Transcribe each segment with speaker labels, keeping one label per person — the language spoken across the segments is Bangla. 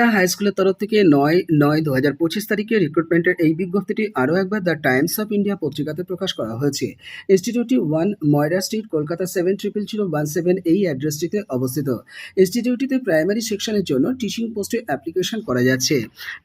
Speaker 1: বিড়লা হাই স্কুলের তরফ থেকে নয় নয় দু হাজার পঁচিশ তারিখে রিক্রুটমেন্টের এই বিজ্ঞপ্তিটি আরও একবার দ্য টাইমস অফ ইন্ডিয়া পত্রিকাতে প্রকাশ করা হয়েছে। ইনস্টিটিউটটি one Moira street Kolkata seven triple zero one seven এই অ্যাড্রেসটিতে অবস্থিত। ইনস্টিটিউটটিতে প্রাইমারি সেকশনের জন্য টিচিং পোস্টে অ্যাপ্লিকেশন করা যাচ্ছে।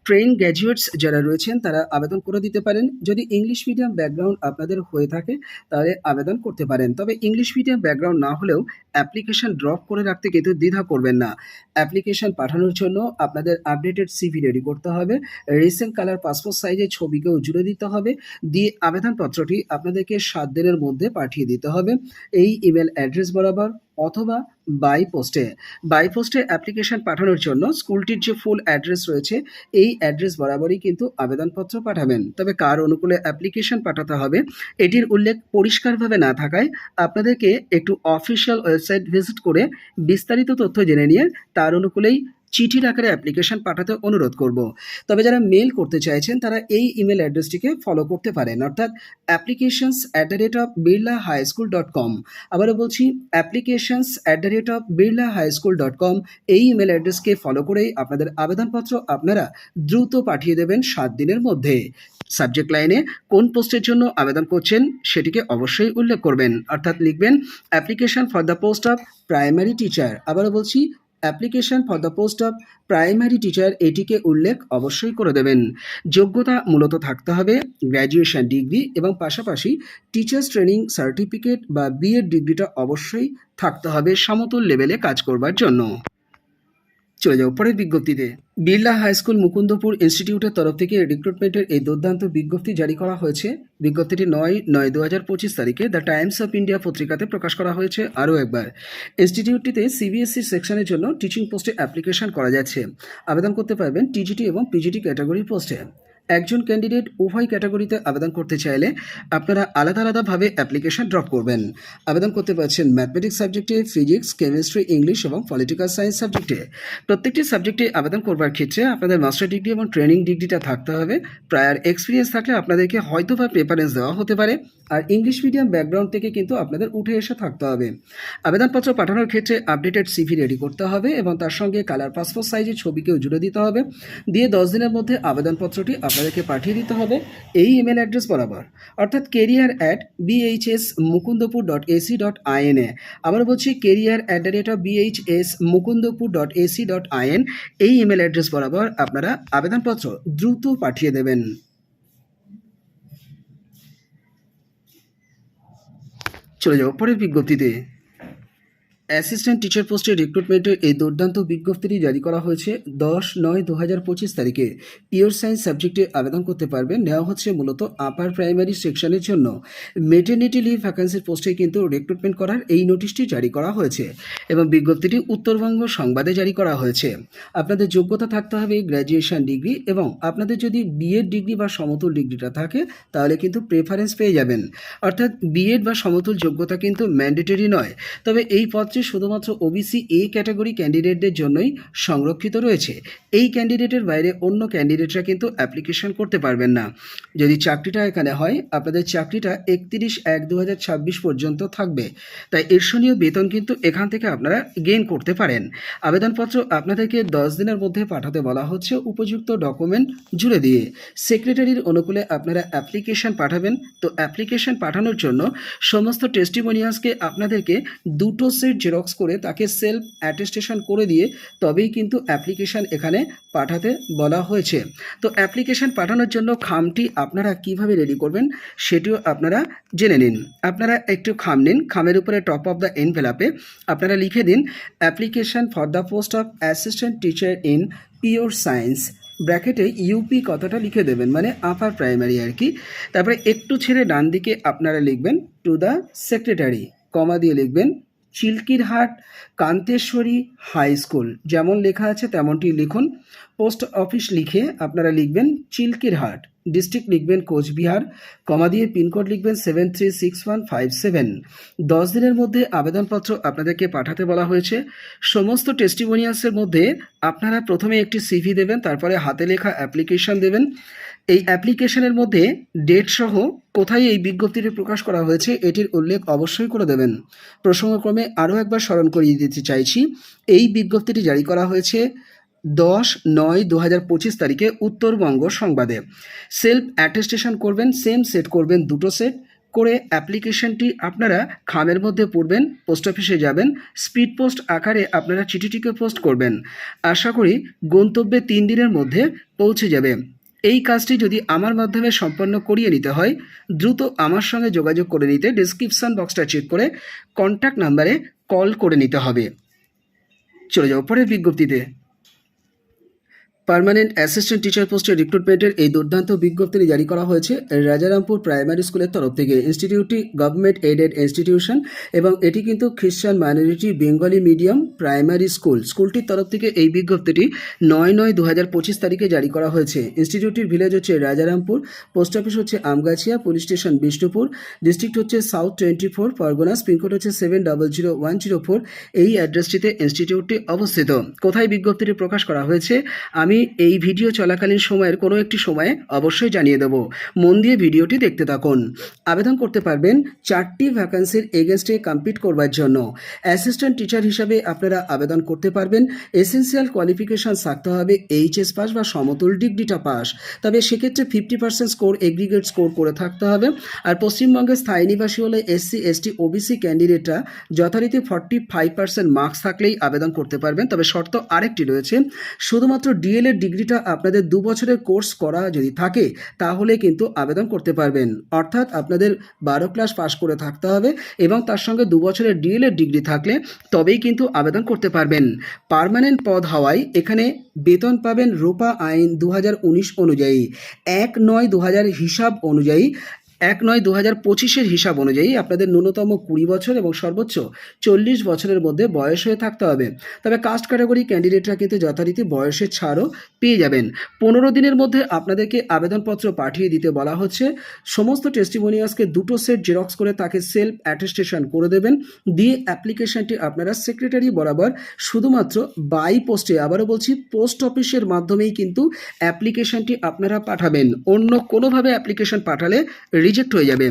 Speaker 1: ট্রেন গ্র্যাজুয়েটস যারা রয়েছেন, তারা আবেদন করে দিতে পারেন। যদি ইংলিশ মিডিয়াম ব্যাকগ্রাউন্ড আপনাদের হয়ে থাকে, তাহলে আবেদন করতে পারেন। তবে ইংলিশ মিডিয়াম ব্যাকগ্রাউন্ড না হলেও অ্যাপ্লিকেশন ড্রপ করে রাখতে কিন্তু দ্বিধা করবেন না। অ্যাপ্লিকেশন পাঠানোর জন্য আপনাদের আপডেটেড সিভি রেডি করতে হবে। রিসেন্ট কালার পাসপোর্ট সাইজের ছবিকেও জুড়ে দিতে হবে। দিয়ে আবেদনপত্রটি আপনাদেরকে সাত দিনের মধ্যে পাঠিয়ে দিতে হবে। এই ইমেল অ্যাড্রেস বরাবর অথবা বাই পোস্টে বাই পোস্টে অ্যাপ্লিকেশন পাঠানোর জন্য স্কুলটির যে ফুল অ্যাড্রেস রয়েছে, এই অ্যাড্রেস বরাবরই কিন্তু আবেদনপত্র পাঠাবেন। তবে কার অনুকূলে অ্যাপ্লিকেশন পাঠাতে হবে, এটির উল্লেখ পরিষ্কারভাবে না থাকায় আপনাদেরকে একটু অফিসিয়াল ওয়েবসাইট ভিজিট করে বিস্তারিত তথ্য জেনে নিয়ে তার অনুকূলেই চিঠির আকারে অ্যাপ্লিকেশন পাঠাতে অনুরোধ করব। তবে যারা মেল করতে চাইছেন, তারা এই ইমেল অ্যাড্রেসটিকে ফলো করতে পারেন। অর্থাৎ applications at the rate of Birla high school dot com আবারও বলছি applications at the rate of Birla high school dot com এই ইমেল অ্যাড্রেসকে ফলো করেই আপনাদের আবেদনপত্র আপনারা দ্রুত পাঠিয়ে দেবেন সাত দিনের মধ্যে। সাবজেক্ট লাইনে কোন পোস্টের জন্য আবেদন করছেন সেটিকে অবশ্যই উল্লেখ করবেন। অর্থাৎ লিখবেন application for the post of primary teacher আবারও বলছি application for the post of primary teacher এটিকে উল্লেখ অবশ্যই করে দেবেন। যোগ্যতা মূলত থাকতে হবে গ্র্যাজুয়েশন ডিগ্রি এবং পাশাপাশি টিচার্স ট্রেনিং সার্টিফিকেট বা বিএড ডিগ্রিটা অবশ্যই থাকতে হবে সমতল লেভেলে কাজ করবার জন্য। চলে যাও পরের বিজ্ঞপ্তিতে, বিড়লা হাইস্কুল মুকুন্দপুর ইনস্টিটিউটের তরফ থেকে রিক্রুটমেন্টের এই দুর্দান্ত বিজ্ঞপ্তি জারি করা হয়েছে। বিজ্ঞপ্তিটি নয় নয় দু হাজার পঁচিশ তারিখে দ্য টাইমস অফ ইন্ডিয়া পত্রিকাতে প্রকাশ করা হয়েছে আরও একবার। ইনস্টিটিউটটিতে সিবিএসসি সেকশনের জন্য টিচিং পোস্টে অ্যাপ্লিকেশন করা যাচ্ছে। আবেদন করতে পারবেন টিজিটি এবং পিজিটি ক্যাটাগরির পোস্টে একজন ক্যান্ডিডেট উভয় ক্যাটাগরিতে আবেদন করতে চাইলে আপনারা আলাদা আলাদাভাবে অ্যাপ্লিকেশন ড্রপ করবেন। আবেদন করতে পারছেন ম্যাথমেটিক্স সাবজেক্টে ফিজিক্স কেমিস্ট্রি ইংলিশ এবং পলিটিক্যাল সায়েন্স সাবজেক্টে প্রত্যেকটি সাবজেক্টে আবেদন করবার ক্ষেত্রে আপনাদের মাস্টার ডিগ্রি এবং ট্রেনিং ডিগ্রিটা থাকতে হবে। প্রায়ার এক্সপিরিয়েন্স থাকলে আপনাদেরকে হয়তো বা প্রেফারেন্স দেওয়া হতে পারে। আর ইংলিশ মিডিয়াম ব্যাকগ্রাউন্ড থেকে কিন্তু আপনাদের উঠে এসে থাকতে হবে। আবেদনপত্র পাঠানোর ক্ষেত্রে আপডেটেড সিভি রেডি করতে হবে এবং তার সঙ্গে কালার পাসপোর্ট সাইজের ছবিকেও জুড়ে দিতে হবে। দিয়ে দশ দিনের মধ্যে আবেদনপত্রটি আপনাদেরকে পাঠিয়ে দিতে হবে। এই ইমেল অ্যাড্রেস বরাবর। অর্থাৎ career at BHS Mukundapur dot AC dot IN আবার বলছি career at the rate of BHS Mukundapur dot AC dot IN এই ইমেল অ্যাড্রেস বরাবর আপনারা আবেদনপত্র দ্রুত পাঠিয়ে দেবেন। চলে যাব পরের বিজ্ঞপ্তিতে। অ্যাসিস্ট্যান্ট টিচার পোস্টে রিক্রুটমেন্টের এই দুর্দান্ত বিজ্ঞপ্তিটি জারি করা হয়েছে দশ নয় দু হাজার পঁচিশ তারিখে। পিওর সায়েন্স সাবজেক্টে আবেদন করতে পারবেন। নেওয়া হচ্ছে মূলত আপার প্রাইমারি সেকশনের জন্য। মেটার্নিটি লিভ ভ্যাকান্সির পোস্টে কিন্তু রিক্রুটমেন্ট করার এই নোটিশটি জারি করা হয়েছে এবং বিজ্ঞপ্তিটি উত্তরবঙ্গ সংবাদে জারি করা হয়েছে। আপনাদের যোগ্যতা থাকতে হবে গ্র্যাজুয়েশন ডিগ্রি এবং আপনাদের যদি বিএড ডিগ্রি বা সমতুল ডিগ্রিটা থাকে, তাহলে কিন্তু প্রেফারেন্স পেয়ে যাবেন। অর্থাৎ বিএড বা সমতুল যোগ্যতা কিন্তু ম্যান্ডেটরি নয়। তবে এই পদটি শুধুমাত্র ওবিসি এ ক্যাটাগরি ক্যান্ডিডেটদের জন্যই সংরক্ষিত রয়েছে। এই ক্যান্ডিডেটের বাইরে অন্য ক্যান্ডিডেটরা কিন্তু অ্যাপ্লিকেশন করতে পারবেন না। যদি চাকরিটা এখানে হয়, আপনাদের চাকরিটা একত্রিশ এক দু পর্যন্ত থাকবে। তাই ঈর্ষণীয় বেতন কিন্তু এখান থেকে আপনারা গেইন করতে পারেন। আবেদনপত্র আপনাদেরকে দশ দিনের মধ্যে পাঠাতে বলা হচ্ছে উপযুক্ত ডকুমেন্ট জুড়ে দিয়ে। সেক্রেটারির অনুকূলে আপনারা অ্যাপ্লিকেশন পাঠাবেন। তো অ্যাপ্লিকেশন পাঠানোর জন্য সমস্ত টেস্টিমোনিয়ালসকে আপনাদেরকে দুটো সেট জেরক্স করে তাকে সেলফ অ্যাটেস্টেশন করে দিয়ে তবেই কিন্তু অ্যাপ্লিকেশন এখানে পাঠাতে বলা হয়েছে। তো অ্যাপ্লিকেশন পাঠানোর জন্য খামটি আপনারা কীভাবে রেডি করবেন সেটিও আপনারা জেনে নিন। আপনারা একটু খাম নিন, খামের উপরে টপ অফ দ্য এনভেলাপে আপনারা লিখে দিন application for the post of assistant teacher in pure science ব্র্যাকেটে ইউপি কথাটা লিখে দেবেন মানে আপার প্রাইমারি আর কি। তারপরে একটু ছেড়ে ডান দিকে আপনারা লিখবেন টু দ্য সেক্রেটারি কমা দিয়ে লিখবেন চিল্কিরহাট, কান্তেশ্বরী হাই স্কুল। যেমন লেখা আছে তেমনটি লিখুন। পোস্ট অফিস লিখে আপনারা লিখবেন চিল্কিরহাট। ডিস্ট্রিক্ট লিখবেন কোচবিহার। কমা দিয়ে পিনকোড লিখবেন seven three six one five seven. দশ দিনের মধ্যে আবেদনপত্র আপনাদেরকে পাঠাতে বলা হয়েছে। সমস্ত টেস্টিমোনিয়ালসের মধ্যে আপনারা প্রথমে একটি সিভি দেবেন, তারপরে হাতে লেখা অ্যাপ্লিকেশন দেবেন। এই অ্যাপ্লিকেশনের মধ্যে ডেট সহ কোথায় এই বিজ্ঞপ্তিটি প্রকাশ করা হয়েছে এটির উল্লেখ অবশ্যই করে দেবেন। প্রসঙ্গক্রমে আরও একবার স্মরণ করিয়ে দিতে চাইছি, এই বিজ্ঞপ্তিটি জারি করা হয়েছে দশ নয় দু হাজার পঁচিশ তারিখে উত্তরবঙ্গ সংবাদে। সেলফ অ্যাটেস্টেশন করবেন সেম সেট করবেন, দুটো সেট করে অ্যাপ্লিকেশনটি আপনারা খামের মধ্যে পড়বেন পোস্ট অফিসে যাবেন স্পিড পোস্ট আকারে আপনারা চিঠিটিকে পোস্ট করবেন। আশা করি গন্তব্যে তিন দিনের মধ্যে পৌঁছে যাবে। এই কাজটি যদি আমার মাধ্যমে সম্পন্ন করিয়ে নিতে হয়, দ্রুত আমার সঙ্গে যোগাযোগ করে নিতে ডিসক্রিপশান বক্সটা চেক করে কন্ট্যাক্ট নাম্বারে কল করে নিতে হবে। চলে যাও পরের বিজ্ঞপ্তিতে। পার্মানেন্ট অ্যাসিস্ট্যান্ট টিচার পোস্টের রিক্রুটমেন্টের এই দুর্দান্ত বিজ্ঞপ্তি জারি করা হয়েছে রাজারামপুর প্রাইমারি স্কুলের তরফ থেকে। ইনস্টিটিউটটি গভর্নমেন্ট এডেড ইনস্টিটিউশন এবং এটি কিন্তু Christian minority Bengali medium primary school স্কুলটির তরফ থেকে এই বিজ্ঞপ্তিটি নয় নয় দু হাজার পঁচিশ তারিখে জারি করা হয়েছে। ইনস্টিটিউটটির ভিলেজ হচ্ছে রাজারামপুর পোস্ট অফিস হচ্ছে Amgachhia police station Bishnupur district হচ্ছে south twenty four Parganas pincode হচ্ছে seven double zero one zero four এই অ্যাড্রেসটিতে ইনস্টিটিউটটি অবস্থিত। কোথায় বিজ্ঞপ্তিটি প্রকাশ করা হয়েছে? আমি এই ভিডিও চলাকালীন সময়ের কোনো একটি সময়ে অবশ্যই জানিয়ে দেব। মন দিয়ে ভিডিওটি দেখতে থাকুন। আবেদন করতে পারবেন চারটি ভ্যাকান্সির এগেনস্টে কমপ্লিট করবার জন্য। অ্যাসিস্ট্যান্ট টিচার হিসাবে আপনারা আবেদন করতে পারবেন। এসেন্সিয়াল কোয়ালিফিকেশান থাকতে হবে এইচএস পাস বা সমতুল ডিগ্রিটা পাস তবে সেক্ষেত্রে fifty percent score aggregate score করে থাকতে হবে। আর পশ্চিমবঙ্গের স্থায়ী নিবাসী হলে এসসি এসটি ওবিসি ক্যান্ডিডেটরা যথারীতি ফর্টি ফাইভ পার্সেন্ট মার্কস থাকলেই আবেদন করতে পারবেন। তবে শর্ত আরেকটি রয়েছে, শুধুমাত্র ডিএলএড ডিগ্রিটা আপনাদের দু বছরের কোর্স করা যদি থাকে, তাহলে কিন্তু আবেদন করতে পারবেন। অর্থাৎ আপনাদের বারো ক্লাস পাস করে থাকতে হবে এবং তার সঙ্গে দু বছরের ডিএলএড ডিগ্রি থাকলে তবেই কিন্তু আবেদন করতে পারবেন। পার্মানেন্ট পদ হওয়ায় এখানে বেতন পাবেন রূপা আইন দু হাজার উনিশ অনুযায়ী। এক নয় দু হিসাব অনুযায়ী এক নয় দু হাজার পঁচিশের হিসাব অনুযায়ী আপনাদের ন্যূনতম কুড়ি বছর এবং সর্বোচ্চ চল্লিশ বছরের মধ্যে বয়স হয়ে থাকতে হবে। তবে কাস্ট ক্যাটাগরি ক্যান্ডিডেটরা কিন্তু যথারীতি বয়সের ছাড়ও পেয়ে যাবেন। পনেরো দিনের মধ্যে আপনাদেরকে আবেদনপত্র পাঠিয়ে দিতে বলা হচ্ছে। সমস্ত টেস্টিমোনিয়াসকে দুটো সেট জেরক্স করে তাকে সেলফ অ্যাটেস্টেশন করে দেবেন। দিয়ে অ্যাপ্লিকেশনটি আপনারা সেক্রেটারি বরাবর শুধুমাত্র বাই পোস্টে, আবারও বলছি, পোস্ট অফিসের মাধ্যমেই কিন্তু অ্যাপ্লিকেশনটি আপনারা পাঠাবেন। অন্য কোনোভাবে অ্যাপ্লিকেশন পাঠালে রিজেক্ট হয়ে যাবে।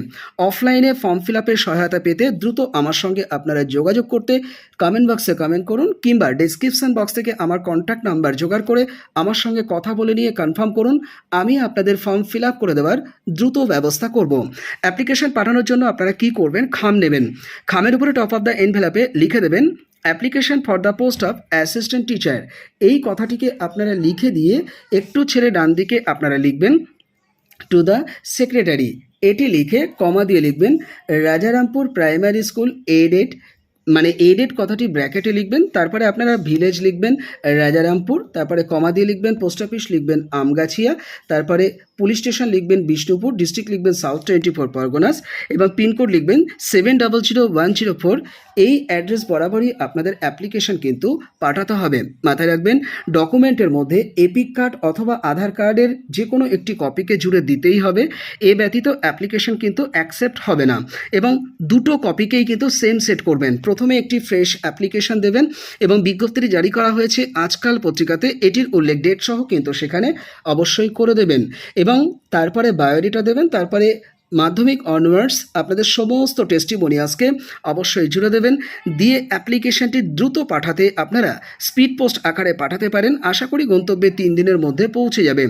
Speaker 1: অফলাইনে ফর্ম ফিল আপের সহায়তা পেতে দ্রুত আমার সঙ্গে আপনারা যোগাযোগ করতে কমেন্ট বক্সে কমেন্ট করুন কিংবা ডিসক্রিপশন বক্স থেকে আমার কন্ট্যাক্ট নাম্বার জোগাড় করে আমার সঙ্গে কথা বলে নিয়ে কনফার্ম করুন। আমি আপনাদের ফর্ম ফিল আপ করে দেওয়ার দ্রুত ব্যবস্থা করব। অ্যাপ্লিকেশন পাঠানোর জন্য আপনারা কি করবেন? খাম নেবেন। খামের উপরে টপ অফ দ্য এনভেলাপে লিখে দেবেন application for the post of assistant teacher এই কথাটিকে আপনারা লিখে দিয়ে একটু ছেড়ে ডান দিকে আপনারা লিখবেন টু দ্য সেক্রেটারি এটি লিখে কমা দিয়ে লিখবেন, রাজারামপুর প্রাইমারি স্কুল এডেড মানে এডেড কথাটি ব্র্যাকেটে লিখবেন, তারপরে আপনারা ভিলেজ লিখবেন, রাজারামপুর, তারপরে কমা দিয়ে লিখবেন পোস্ট অফিস লিখবেন, আমগাছিয়া, তারপরে পুলিশ স্টেশন লিখবেন বিষ্ণুপুর, ডিস্ট্রিক্ট লিখবেন সাউথ টোয়েন্টি ফোর পরগনাস এবং পিনকোড লিখবেন seven double zero one zero four. এই অ্যাড্রেস বরাবরই আপনাদের অ্যাপ্লিকেশন কিন্তু পাঠাতে হবে। মাথায় রাখবেন, ডকুমেন্টের মধ্যে এপিক কার্ড অথবা আধার কার্ডের যে কোনো একটি কপিকে জুড়ে দিতেই হবে। এ ব্যতীত অ্যাপ্লিকেশন কিন্তু অ্যাকসেপ্ট হবে না এবং দুটো কপিকেই কিন্তু সেম সেট করবেন। প্রথমে একটি ফ্রেশ অ্যাপ্লিকেশন দেবেন এবং বিজ্ঞপ্তিটি জারি করা হয়েছে আজকাল পত্রিকাতে। এটির উল্লেখ ডেট সহ কিন্তু সেখানে অবশ্যই করে দেবেন। এবং তারপরে বায়োডেটা দেবেন, তারপরে মাধ্যমিক অনওয়ার্ডস আপনাদের সমস্ত টেস্টিমোনিয়াসকে অবশ্যই জুড়ে দেবেন। দিয়ে অ্যাপ্লিকেশনটি দ্রুত পাঠাতে আপনারা স্পিড পোস্ট আকারে পাঠাতে পারেন। আশা করি গন্তব্যে তিন দিনের মধ্যে পৌঁছে যাবে।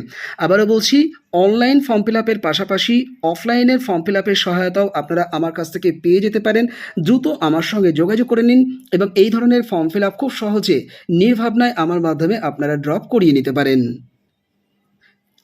Speaker 1: আবারও বলছি অনলাইন ফর্ম ফিল আপের পাশাপাশি অফলাইনের ফর্ম ফিল আপের সহায়তাও আপনারা আমার কাছ থেকে পেয়ে যেতে পারেন। দ্রুত আমার সঙ্গে যোগাযোগ করে নিন এবং এই ধরনের ফর্ম ফিল আপ খুব সহজে নির্ভাবনায় আমার মাধ্যমে আপনারা ড্রপ করিয়ে নিতে পারেন।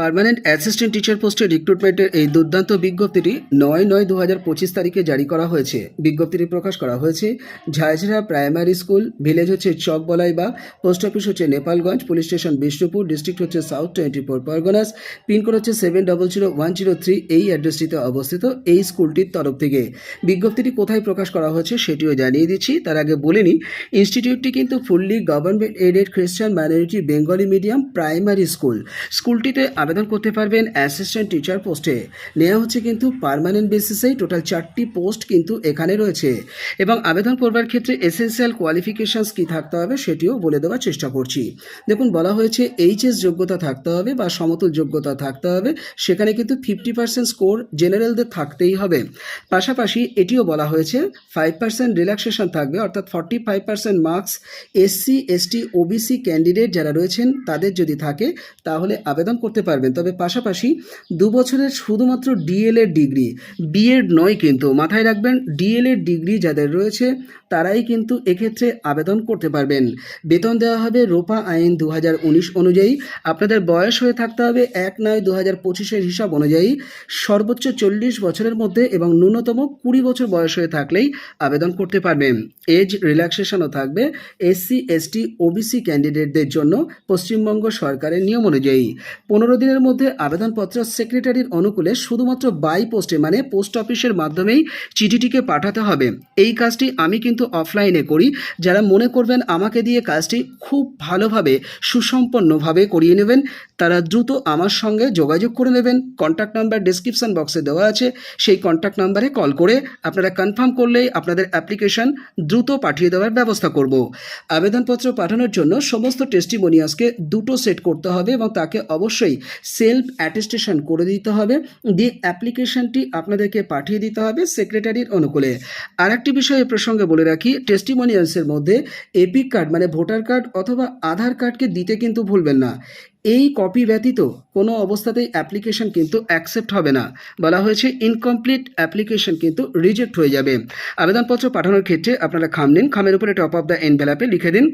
Speaker 1: পার্মানেন্ট অ্যাসিস্ট্যান্ট টিচার পোস্টের রিক্রুটমেন্টের এই দুর্দান্ত বিজ্ঞপ্তিটি নয় নয় দু হাজার পঁচিশ তারিখে জারি করা হয়েছে। বিজ্ঞপ্তিটি প্রকাশ করা হয়েছে, ঝাড়ঝাড়া প্রাইমারি স্কুল, ভিলেজ হচ্ছে চকবলাই বা পোস্ট অফিস হচ্ছে Nepalganj, police station Bishnupur, district হচ্ছে south twenty four Parganas pincode হচ্ছে seven double zero one zero three এই অ্যাড্রেসটিতে অবস্থিত এই স্কুলটির তরফ থেকে। বিজ্ঞপ্তিটি কোথায় প্রকাশ করা হয়েছে সেটিও জানিয়ে দিচ্ছি, তার আগে বলে নিই, ইনস্টিটিউটটি কিন্তু fully government aided Christian minority Bengali medium primary school স্কুলটিতে আবেদন করতে পারবেন অ্যাসিস্ট্যান্ট টিচার পোস্টে নেওয়া হচ্ছে কিন্তু পার্মানেন্ট বেসিসেই টোটাল চারটি পোস্ট কিন্তু এখানে রয়েছে। এবং আবেদন করবার ক্ষেত্রে এসেন্সিয়াল কোয়ালিফিকেশানস কী থাকতে হবে সেটিও বলে দেওয়ার চেষ্টা করছি। দেখুন, বলা হয়েছে এইচএস যোগ্যতা থাকতে হবে বা সমতুল যোগ্যতা থাকতে হবে। সেখানে কিন্তু ফিফটি পার্সেন্ট স্কোর জেনারেলদের থাকতেই হবে। পাশাপাশি এটিও বলা হয়েছে ফাইভ পার্সেন্ট রিল্যাক্সেশন থাকবে, অর্থাৎ forty five percent marks SC ST OBC candidate যারা রয়েছেন তাদের যদি থাকে, তাহলে আবেদন করতে পারবেন। তবে পাশাপাশি দু বছরের শুধুমাত্র ডিএলএড ডিগ্রি বিএড নয় কিন্তু। মাথায় রাখবেন ডিএলএড ডিগ্রি যাদের রয়েছে তারাই কিন্তু এক্ষেত্রে আবেদন করতে পারবেন। বেতন দেওয়া হবে রোপা আইন দু হাজার উনিশ অনুযায়ী। আপনাদের বয়স হয়ে থাকতে হবে এক নয় দু হাজার পঁচিশের হিসাব অনুযায়ী। সর্বোচ্চ চল্লিশ বছরের মধ্যে এবং ন্যূনতম কুড়ি বছর বয়স হয়ে থাকলেই আবেদন করতে পারবেন। এজ রিল্যাক্সেশনও থাকবে এসসি, এসটি, ওবিসি ক্যান্ডিডেটদের জন্য পশ্চিমবঙ্গ সরকারের নিয়ম অনুযায়ী। পনেরো দিনের মধ্যে আবেদনপত্র সেক্রেটারির অনুকূলে শুধুমাত্র বাই পোস্টে মানে পোস্ট অফিসের মাধ্যমেই চিঠিটিকে পাঠাতে হবে। এই কাজটি আমি কিন্তু অফলাইনে করি। যারা মনে করবেন আমাকে দিয়ে কাজটি খুব ভালোভাবে, সুসম্পন্নভাবে করিয়ে নেবেন, তারা দ্রুত আমার সঙ্গে যোগাযোগ করে নেবেন। কন্ট্যাক্ট নাম্বার ডিসক্রিপশন বক্সে দেওয়া আছে। সেই কন্ট্যাক্ট নাম্বারে কল করে আপনারা কনফার্ম করলেই আপনাদের অ্যাপ্লিকেশন দ্রুত পাঠিয়ে দেওয়ার ব্যবস্থা করব। আবেদনপত্র পাঠানোর জন্য সমস্ত টেস্টিমোনিয়াসকে দুটো সেট করতে হবে এবং তাকে অবশ্যই সেলফ অ্যাটেস্টেশন করে দিতে হবে। দিয়ে অ্যাপ্লিকেশনটি আপনাদেরকে পাঠিয়ে দিতে হবে সেক্রেটারির অনুকূলে। আর একটি বিষয়ে প্রসঙ্গে বলে রাখি টেস্টিমোনিয়ালসের মধ্যে এপিক কার্ড মানে ভোটার কার্ড অথবা আধার কার্ডকে দিতে কিন্তু ভুলবেন না। এই কপি ব্যতীত কোনো অবস্থাতেই অ্যাপ্লিকেশন কিন্তু অ্যাকসেপ্ট হবে না। বলা হয়েছে ইনকমপ্লিট অ্যাপ্লিকেশন কিন্তু রিজেক্ট হয়ে যাবে। আবেদনপত্র পাঠানোর ক্ষেত্রে আপনারা খাম নিন। খামের উপরে টপ অফ দ্য এনভেলাপে লিখে দিন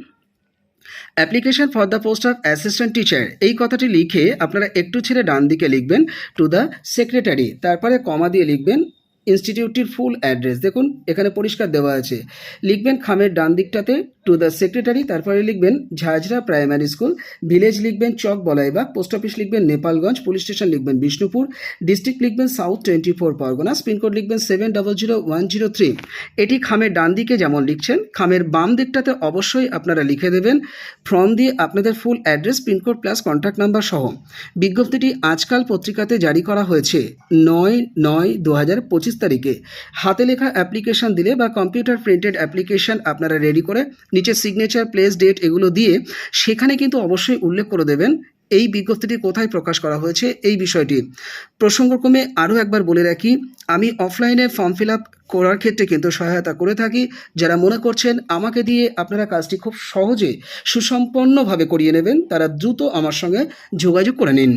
Speaker 1: application for the post of assistant teacher এই কথাটি লিখে আপনারা একটু ছেড়ে ডান দিকে লিখবেন টু দ্য সেক্রেটারি তারপরে কমা দিয়ে লিখবেন ইনস্টিটিউটটির ফুল অ্যাড্রেস দেখুন এখানে পরিষ্কার দেওয়া আছে। লিখবেন খামের ডান দিকটাতে টু দ্য সেক্রেটারি তারপরে লিখবেন ঝাঝরা প্রাইমারি স্কুল ভিলেজ লিখবেন চক বলাইবাগ পোস্ট অফিস লিখবেন নেপালগঞ্জ পুলিশ স্টেশন লিখবেন বিষ্ণুপুর ডিস্ট্রিক্ট লিখবেন south twenty four Parganas pincode লিখবেন seven double zero one zero three এটি খামের ডান দিকে যেমন লিখছেন, খামের বাম দিকটাতে অবশ্যই আপনারা লিখে দেবেন ফর্ম দিয়ে আপনাদের full address pincode plus contact number সহ। বিজ্ঞপ্তিটি আজকাল পত্রিকাতে জারি করা হয়েছে নয় নয় দু হাজার পঁচিশ তারিখে। হাতে লেখা অ্যাপ্লিকেশন দিলে বা কম্পিউটার প্রিন্টেড অ্যাপ্লিকেশন আপনারা রেডি করে নিচে সিগনেচার প্লেস ডেট এগুলো দিয়ে সেখানে কিন্তু অবশ্যই উল্লেখ করে দেবেন এই বিজ্ঞপ্তিটি কোথায় প্রকাশ করা হয়েছে এই বিষয়টি। প্রসঙ্গক্রমে আরও একবার বলে রাখি, আমি অফলাইনে ফর্ম ফিল আপ করার ক্ষেত্রে কিন্তু সহায়তা করে থাকি। যারা মনে করছেন আমাকে দিয়ে আপনারা কাজটি খুব সহজে সুসম্পন্নভাবে করিয়ে নেবেন, তারা দ্রুত আমার সঙ্গে যোগাযোগ করে নিন।